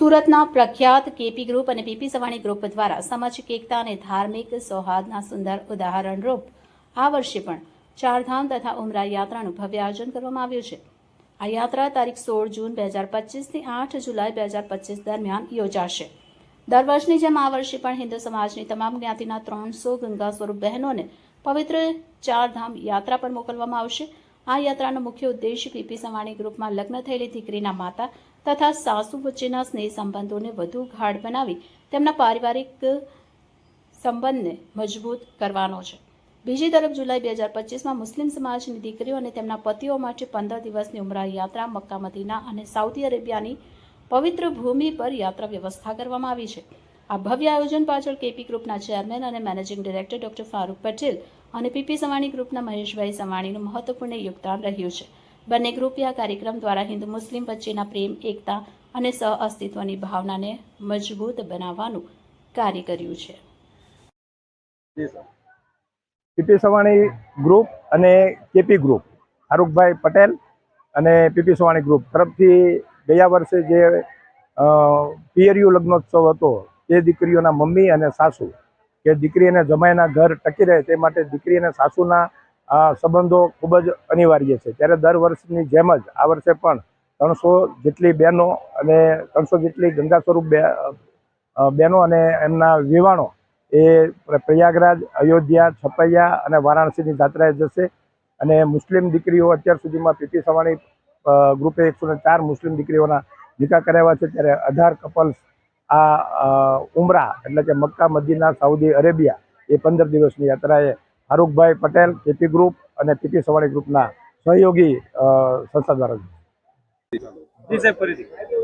સુરતના પ્રખ્યાત KP group અને પીપી સવાણી ગ્રુપ દ્વારા સામાજિક એકતા અને ધાર્મિક સૌહાર્દના સુંદર ઉદાહરણરૂપ આ વર્ષે પણ ચારધામ તથા ઉમરા યાત્રાનું ભવ્ય આયોજન કરવામાં આવ્યું છે. આ યાત્રા તારીખ સોળ જૂન બે હજાર પચીસથી આઠ જુલાઈ બે હજાર પચીસ દરમિયાન યોજાશે. દર વર્ષની જેમ આ વર્ષે પણ હિન્દુ સમાજની તમામ જ્ઞાતિના ત્રણસો ગંગા સ્વરૂપ બહેનોને પવિત્ર ચારધામ યાત્રા પર મોકલવામાં આવશે. આ યાત્રાનો મુખ્ય ઉદ્દેશ પીપી સવાણી ગ્રુપમાં લગ્ન થયેલી દીકરીના માતા તથા સાસુ વચ્ચેના સ્નેહ સંબંધોને વધુ ગાઢ બનાવી તેમના પારિવારિક સંબંધને મજબૂત કરવાનો છે. બીજી તરફ જુલાઈ બે હજાર પચીસમાં મુસ્લિમ સમાજની દીકરીઓ અને તેમના પતિઓ માટે પંદર દિવસની ઉમરા યાત્રા મક્કા મદીના અને સાઉદી અરેબિયાની પવિત્ર ભૂમિ પર યાત્રા વ્યવસ્થા કરવામાં આવી છે. આ ભવ્ય આયોજન પાછળ કેપી ગ્રુપના ચેરમેન અને managing director doctor Farooq Patel અને પીપી સવાણી ગ્રુપના મહેશભાઈ સવાણીનું મહત્વપૂર્ણ યોગદાન રહ્યું છે. બંને ગ્રુપે આ કાર્યક્રમ દ્વારા હિન્દુ મુસ્લિમ વચ્ચેના પ્રેમ, એકતા અને સહ અસ્તિત્વની ભાવનાને મજબૂત બનાવવાનું કાર્ય કર્યું છે. પીપી સવાણી ગ્રુપ અને કેપી ગ્રુપ ફારૂકભાઈ પટેલ અને પીપી સવાણી ગ્રુપ તરફથી ગયા વર્ષે જે પિયરિયું લગ્નોત્સવ હતો, તે દીકરીઓના મમ્મી અને સાસુ કે દીકરી અને જમાઈના ઘર ટકી રહે તે માટે દીકરી અને સાસુના સંબંધો ખૂબ જ અનિવાર્ય છે. ત્યારે દર વર્ષની જેમ જ આ વર્ષે પણ ત્રણસો જેટલી બહેનો અને ત્રણસો જેટલી ગંગા સ્વરૂપ બહેનો અને એમના વિવાણો એ પ્રયાગરાજ, અયોધ્યા, છપૈયા અને વારાણસીની જાત્રાએ જશે. અને મુસ્લિમ દીકરીઓ અત્યાર સુધીમાં પીપી સવાણી ગ્રુપે એકસો ચાર મુસ્લિમ દીકરીઓના નિકાહ કરાવ્યા છે. ત્યારે અઢાર કપલ્સ આ અ, ઉમરા એટલે કે મક્કા મદીના સાઉદી અરેબિયા એ પંદર દિવસની યાત્રાએ ફારૂકભાઈ પટેલ કેપી ગ્રુપ અને પીપી સવાણી ગ્રુપના સહયોગી અ, સંસ્થા દ્વારા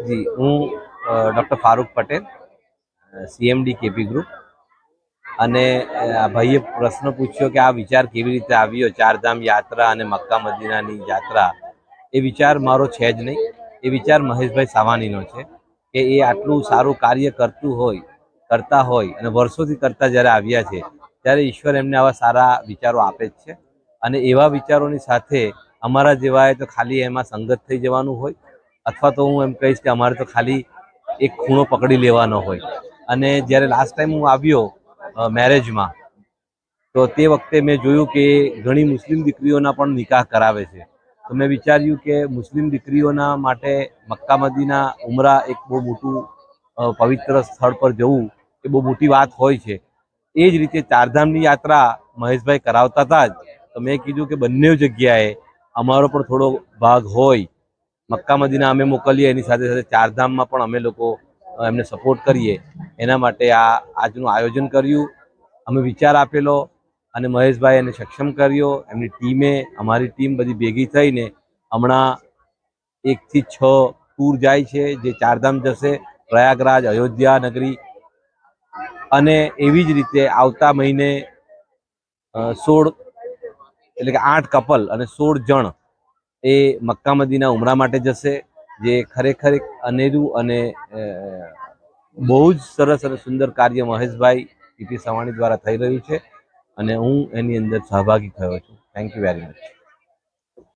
જી હું doctor Farooq Patel CMD KP group. અને આ ભાઈએ પ્રશ્ન પૂછ્યો કે આ વિચાર કેવી રીતે આવ્યો ચારધામ યાત્રા અને મક્કા મદીનાની યાત્રા. એ વિચાર મારો છે જ નહીં. એ વિચાર મહેશભાઈ સાવાનીનો છે. કે એ આટલું સારું કાર્ય કરતું હોય, કરતા હોય અને વર્ષોથી કરતા જ્યારે આવ્યા છે, ત્યારે ઈશ્વર એમને આવા સારા વિચારો આપે જ છે. અને એવા વિચારોની સાથે અમારા જેવાએ તો ખાલી એમાં સંગત થઈ જવાનું હોય, અથવા તો હું એમ કહીશ કે અમારે તો ખાલી એક ખૂણો પકડી લેવાનો હોય. અને જ્યારે લાસ્ટ ટાઈમ હું આવ્યો મેરેજમાં તો તે વખતે મેં જોયું કે ઘણી મુસ્લિમ દીકરીઓના પણ નિકાહ કરાવે છે. તો મેં વિચાર્યું કે મુસ્લિમ દીકરીઓના માટે મક્કા મદીના ઉમરા એક બહુ મોટું પવિત્ર સ્થળ પર જવું એ બહુ મોટી વાત હોય છે. એ જ રીતે ચારધામની યાત્રા મહેશભાઈ કરાવતા હતા જ. તો મેં કીધું કે બંને જગ્યાએ અમારો પણ થોડો ભાગ હોય. મક્કા મદીના અમે મોકલીએ, એની સાથે સાથે ચારધામમાં પણ અમે લોકો એમને સપોર્ટ કરીએ. એના માટે આ આજનું આયોજન કર્યું. અમે વિચાર આપેલો અને મહેશભાઈ એને સક્ષમ કર્યો. એમની ટીમે, અમારી ટીમ બધી ભેગી થઈને હમણાં એકથી છ ટૂર જાય છે, જે ચારધામ જશે, પ્રયાગરાજ, અયોધ્યા નગરી. અને એવી જ રીતે આવતા મહિને સોળ એટલે કે આઠ કપલ અને સોળ જણ એ મક્કા મદીના ઉમરા માટે જશે, જે ખરેખર એક અનેરું અને બહુ જ સરસ અને સુંદર કાર્ય મહેશભાઈ પીપી સવાણી દ્વારા થઈ રહ્યું છે. અને હું એની અંદર સહભાગી થયો છું. Thank you very much